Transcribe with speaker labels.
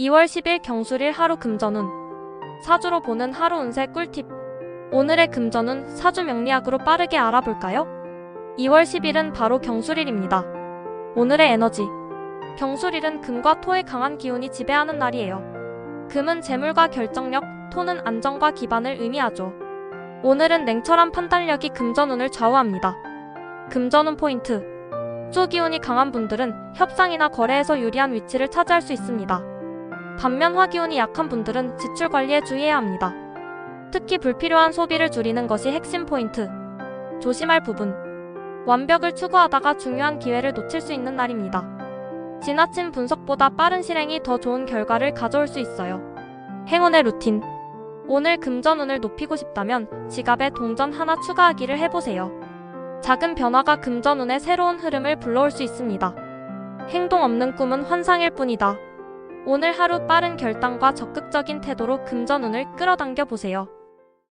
Speaker 1: 2월 10일 경술일 하루 금전운 사주로 보는 하루 운세 꿀팁 오늘의 금전운 사주 명리학으로 빠르게 알아볼까요? 2월 10일은 바로 경술일입니다. 오늘의 에너지 경술일은 금과 토의 강한 기운이 지배하는 날이에요. 금은 재물과 결정력, 토는 안정과 기반을 의미하죠. 오늘은 냉철한 판단력이 금전운을 좌우합니다. 금전운 포인트 수 기운이 강한 분들은 협상이나 거래에서 유리한 위치를 차지할 수 있습니다. 반면 화기운이 약한 분들은 지출 관리에 주의해야 합니다. 특히 불필요한 소비를 줄이는 것이 핵심 포인트. 조심할 부분. 완벽을 추구하다가 중요한 기회를 놓칠 수 있는 날입니다. 지나친 분석보다 빠른 실행이 더 좋은 결과를 가져올 수 있어요. 행운의 루틴. 오늘 금전운을 높이고 싶다면 지갑에 동전 하나 추가하기를 해보세요. 작은 변화가 금전운의 새로운 흐름을 불러올 수 있습니다. 행동 없는 꿈은 환상일 뿐이다. 오늘 하루 빠른 결단과 적극적인 태도로 금전운을 끌어당겨 보세요.